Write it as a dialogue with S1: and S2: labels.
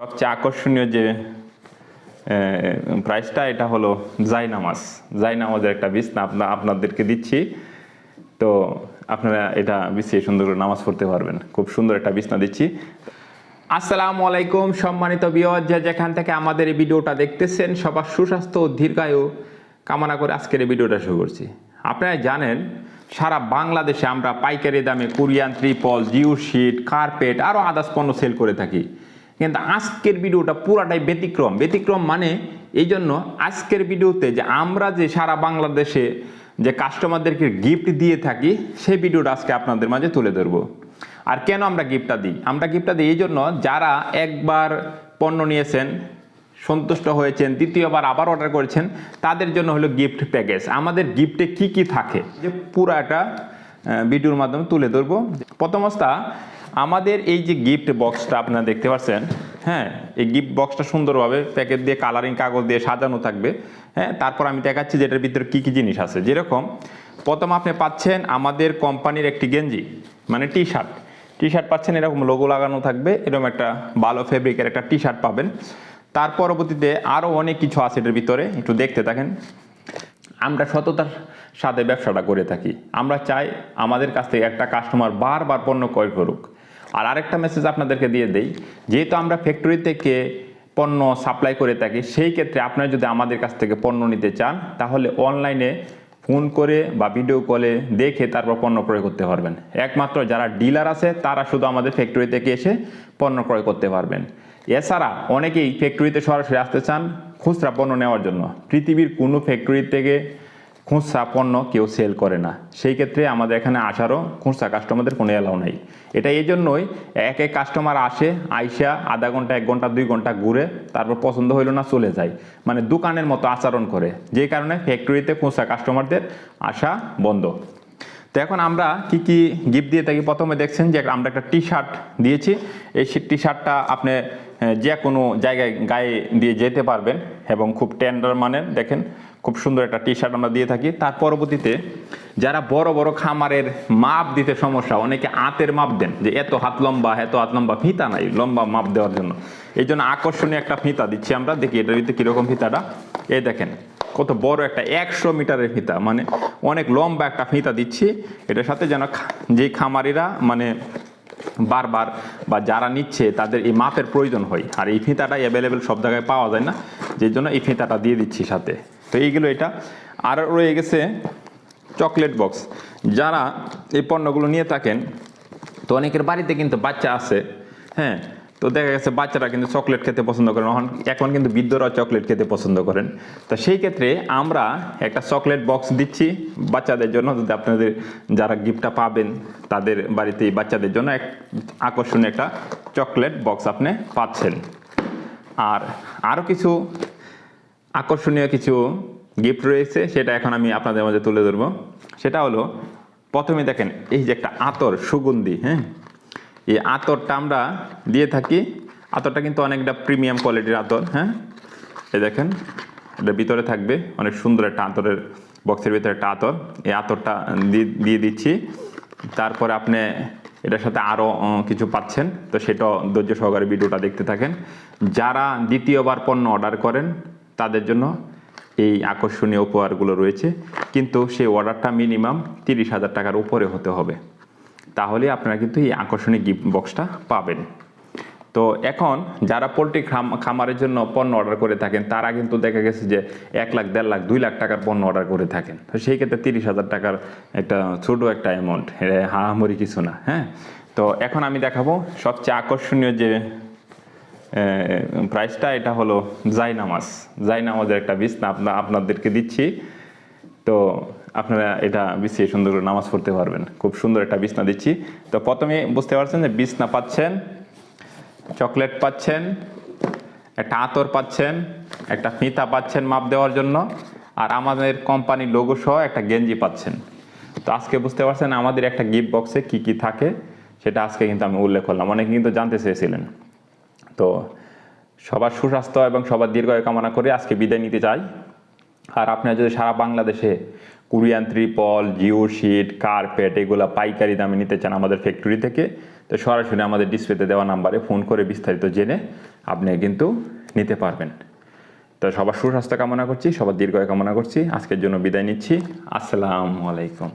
S1: সবচেয়ে আকর্ষণীয় যে প্রাইসটা এটা হলো জাইনামাজ জাইনামাজের একটা বিছনা আপনা, আপনাদেরকে দিচ্ছি। তো আপনারা এটা বিছিয়ে সুন্দর করে নামাজ পড়তে পারবেন। খুব সুন্দর একটা বিছনা দিচ্ছি। আসসালামু আলাইকুম সম্মানিত বিয়জ যে যেখান থেকে আমাদের এই ভিডিওটা দেখতেছেন, সবার সুস্বাস্থ্য ও দীর্ঘায়ু কামনা করে আজকের এই ভিডিওটা শুরু করছি। আপনারা জানেন, সারা বাংলাদেশে আমরা পাইকারি দামে কুরিয়ান, ত্রিপল, জিও শিট, কার্পেট আরও আদার্স পণ্য সেল করে থাকি। কিন্তু আজকের ভিডিওটা পুরাটাই ব্যতিক্রম। ব্যতিক্রম মানে এই জন্য আজকের ভিডিওতে যে আমরা যে সারা বাংলাদেশে যে কাস্টমারদেরকে গিফট দিয়ে থাকি, সেই ভিডিওটা আজকে আপনাদের মাঝে তুলে ধরবো। আর কেন আমরা গিফটটা দিই? আমরা গিফটটা দিই এই জন্য যারা একবার পণ্য নিয়েছেন, সন্তুষ্ট হয়েছেন, দ্বিতীয়বার আবার অর্ডার করেছেন, তাদের জন্য হলো গিফট প্যাকেজ আমাদের গিফটে কি কি থাকে? যে পুরাটা ভিডিওর মাধ্যমে তুলে ধরবো। প্রথম অবস্থা আমাদের এই যে গিফট বক্সটা আপনারা দেখতে পাচ্ছেন হ্যাঁ এই গিফট বক্সটা সুন্দরভাবে প্যাকেট দিয়ে কালারিং কাগজ দিয়ে সাজানো থাকবে হ্যাঁ তারপর আমি দেখাচ্ছি যে এটার ভিতরে কী কী জিনিস আছে। যেরকম, প্রথম আপনি পাচ্ছেন আমাদের কোম্পানির একটি গেঞ্জি মানে টি শার্ট টি শার্ট পাচ্ছেন, এরকম লোগো লাগানো থাকবে, এরকম একটা ভালো ফেব্রিকের একটা টি শার্ট পাবেন। তার পরবর্তীতে আরও অনেক কিছু আছে এটার ভিতরে, একটু দেখতে থাকেন। আমরা সততার সাথে ব্যবসাটা করে থাকি। আমরা চাই আমাদের কাছ থেকে একটা কাস্টমার বারবার পণ্য ক্রয় করুক। আর আরেকটা মেসেজ আপনাদেরকে দিয়ে দেই, যেহেতু আমরা ফ্যাক্টরি থেকে পণ্য সাপ্লাই করে থাকি, সেই ক্ষেত্রে আপনারা যদি আমাদের কাছ থেকে পণ্য নিতে চান, তাহলে অনলাইনে ফোন করে বা ভিডিও কলে দেখে তারপর পণ্য ক্রয় করতে পারবেন। একমাত্র যারা ডিলার আছে, তারা শুধু আমাদের ফ্যাক্টরি থেকে এসে পণ্য ক্রয় করতে পারবেন। এছাড়া অনেকেই ফ্যাক্টরিতে সরাসরি আসতে চান খুচরা পণ্য নেওয়ার জন্য। পৃথিবীর কোনো ফ্যাক্টরি থেকে খুচরা পণ্য কেউ সেল করে না। সেই ক্ষেত্রে আমাদের এখানে আসারও খুচরা কাস্টমারদের কোনো এলাও নাই। এটা এই জন্যই এক এক কাস্টমার আসে, আইসা আধা ঘণ্টা, এক ঘণ্টা, দুই ঘণ্টা ঘুরে, তারপর পছন্দ হইল না চলে যায়। মানে দোকানের মতো আচরণ করে। যে কারণে ফ্যাক্টরিতে খুচরা কাস্টমারদের আসা বন্ধ। তো এখন আমরা কি কি গিফট দিয়ে থাকি? প্রথমে দেখছেন যে আমরা একটা টি শার্ট দিয়েছি। এই টি শার্টটা আপনি যে কোনো জায়গায় গায়ে দিয়ে যেতে পারবেন এবং খুব টেন্ডার মানের, দেখেন। খুব সুন্দর একটা টি শার্ট আমরা দিয়ে থাকি। তার পরবর্তীতে যারা বড় বড় খামারের মাপ দিতে সমস্যা, অনেকে আতের মাপ দেন যে এত হাত লম্বা, এত হাত লম্বা ফিতা নাই, লম্বা মাপ দেওয়ার জন্য। এই জন্য আকর্ষণীয় একটা ফিতা দিচ্ছি আমরা। দেখি এটার ভিতরে কীরকম ফিতাটা। এই দেখেন, কত বড় একটা একশো মিটারের ফিতা। মানে অনেক লম্বা একটা ফিতা দিচ্ছি। এটার সাথে যেন যে খামারিরা মানে বারবার বা যারা নিচ্ছে, তাদের এই মাপের প্রয়োজন হয়। আর এই ফিতাটা অ্যাভেলেবেল সব জায়গায় পাওয়া যায় না। যে জন্য এই ফিতাটা দিয়ে দিচ্ছি সাথে। তো এইগুলো এটা। আর রয়ে গেছে চকলেট বক্স যারা এই পণ্যগুলো নিয়ে থাকেন, তো অনেকের বাড়িতে কিন্তু বাচ্চা আছে হ্যাঁ? তো দেখা গেছে বাচ্চারা কিন্তু চকলেট খেতে পছন্দ করেন, এখন কিন্তু বৃদ্ধরাও চকলেট খেতে পছন্দ করেন। তো সেই ক্ষেত্রে আমরা একটা চকলেট বক্স দিচ্ছি বাচ্চাদের জন্য যদি আপনাদের যারা গিফটটা পাবেন, তাদের বাড়িতে বাচ্চাদের জন্য এক আকর্ষণীয় একটা চকলেট বক্স আপনি পাচ্ছেন। আর আরও কিছু আকর্ষণীয় কিছু গিফট রয়েছে, সেটা এখন আমি আপনাদের মাঝে তুলে ধরবো। সেটা হলো, প্রথমে দেখেন, এই যে একটা আতর, সুগন্ধি হ্যাঁ? এই আতরটা আমরা দিয়ে থাকি। আতরটা কিন্তু অনেকটা প্রিমিয়াম কোয়ালিটির আতর হ্যাঁ? এই দেখেন, এটা ভিতরে থাকবে, অনেক সুন্দর একটা আতরের বক্সের ভিতরে একটা আতর। এই আতরটা দিয়ে দিচ্ছি। তারপরে আপনি এটার সাথে আরও কিছু পাচ্ছেন, তো সেটাও ধৈর্য সহকারে ভিডিওটা দেখতে থাকেন। যারা দ্বিতীয়বার পণ্য অর্ডার করেন তাদের জন্য এই আকর্ষণীয় উপহারগুলো রয়েছে। কিন্তু সেই অর্ডারটা মিনিমাম তিরিশ হাজার টাকার উপরে হতে হবে। তাহলে আপনারা কিন্তু এই আকর্ষণীয় গিফট বক্সটা পাবেন। তো এখন যারা পোলট্রি খামারের জন্য পণ্য অর্ডার করে থাকেন, তারা কিন্তু দেখা গেছে যে এক লাখ, দেড় লাখ, দুই লাখ টাকার পণ্য অর্ডার করে থাকেন। তো সেই ক্ষেত্রে তিরিশ হাজার টাকার একটা ছোটো একটা অ্যামাউন্ট হাহামরি কিছু না হ্যাঁ। তো এখন আমি দেখাবো সবচেয়ে আকর্ষণীয় যে প্রাইসটা এটা হলো জাইনামাজ। জাইনামাজের একটা বিছনা আপনা আপনাদেরকে দিচ্ছি। তো আপনারা এটা বিছিয়ে সুন্দর করে নামাজ পড়তে পারবেন। খুব সুন্দর একটা বিছনা দিচ্ছি। তো প্রথমে বুঝতে পারছেন যে বিছনা পাচ্ছেন, চকলেট পাচ্ছেন, একটা আতর পাচ্ছেন, একটা ফিতা পাচ্ছেন মাপ দেওয়ার জন্য, আর আমাদের কোম্পানির লোগো সহ একটা গেঞ্জি পাচ্ছেন। তো আজকে বুঝতে পারছেন আমাদের একটা গিফট বক্সে কি কি থাকে, সেটা আজকে কিন্তু আমি উল্লেখ করলাম। অনেকে কিন্তু জানতে চেয়েছিলেন। তো সবার সুস্বাস্থ্য এবং সবার দীর্ঘায়ু কামনা করে আজকে বিদায় নিতে চাই। আর আপনারা যদি সারা বাংলাদেশে কুরিয়ান, ত্রিপল জিও শিট কার্পেট এগুলো পাইকারি দামে নিতে চান আমাদের ফ্যাক্টরি থেকে, তো সরাসরি আমাদের ডিসপ্লেতে দেওয়া নাম্বারে ফোন করে বিস্তারিত জেনে আপনি কিন্তু নিতে পারবেন। তো সবার সুস্বাস্থ্য কামনা করছি, সবার দীর্ঘায়ু কামনা করছি, আজকের জন্য বিদায় নিচ্ছি। আসসালামু আলাইকুম।